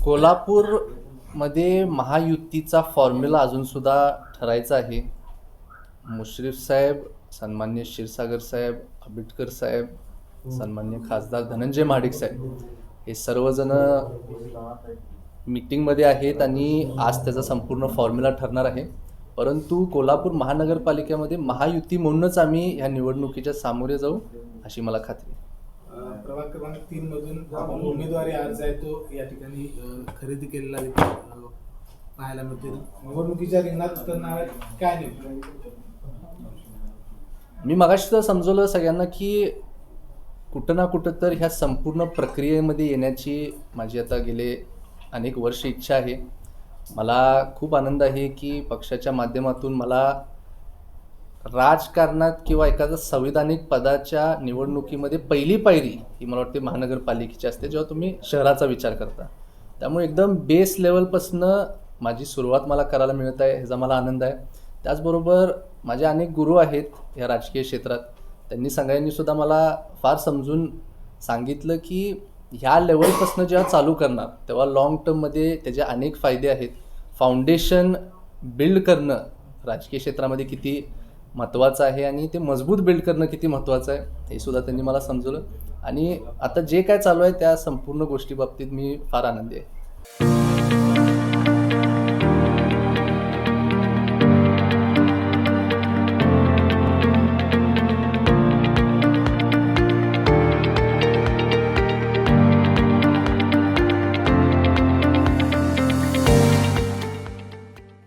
कोल्हापूरमध्ये महायुतीचा फॉर्म्युला अजूनसुद्धा ठरायचा आहे मुश्रीफ साहेब सन्मान्य क्षीरसागर साहेब आंबेडकर साहेब सन्मान्य खासदार धनंजय महाडिक साहेब हे सर्वजण मीटिंगमध्ये आहेत आणि आज त्याचा संपूर्ण फॉर्म्युला ठरणार आहे परंतु कोल्हापूर महानगरपालिकेमध्ये महायुती म्हणूनच आम्ही ह्या निवडणुकीच्या सामोरे जाऊ अशी मला खात्री आहे. प्रभाग क्रमांक तीन मधून आपण उमेदवारी अर्ज आहे तो या ठिकाणी अ, खरेदी केलेला अ, पाहायला मिळतील. निवडणुकीच्या रिंगणात उतरणार आहेत. काय नाही मी मगाशी सुद्धा समजवलं सगळ्यांना की कुठं ना कुठं तर ह्या संपूर्ण प्रक्रियेमध्ये येण्याची माझी आता गेले अनेक वर्ष इच्छा आहे. मला खूप आनंद आहे की पक्षाच्या माध्यमातून मला राजकारणात किंवा एखाद्या संविधानिक पदाच्या निवडणुकीमध्ये पहिली पायरी ही मला वाटते महानगरपालिकेची असते जेव्हा तुम्ही शहराचा विचार करता. त्यामुळे एकदम बेस लेवलपासनं माझी सुरुवात मला करायला मिळत आहे ह्याचा मला आनंद आहे. त्याचबरोबर माझे अनेक गुरु आहेत या राजकीय क्षेत्रात. त्यांनी सगळ्यांनी सुद्धा मला फार समजून सांगितलं की ह्या लेवलपासनं जेव्हा चालू करणार तेव्हा लाँग टर्ममध्ये त्याचे अनेक फायदे आहेत. फाउंडेशन बिल्ड करणं राजकीय क्षेत्रामध्ये किती महत्त्वाचं आहे आणि ते मजबूत बिल्ड करणं किती महत्त्वाचं आहे हे सुद्धा त्यांनी मला समजवलं. आणि आता जे काय चालू आहे त्या संपूर्ण गोष्टी बाबतीत मी फार आनंदी आहे.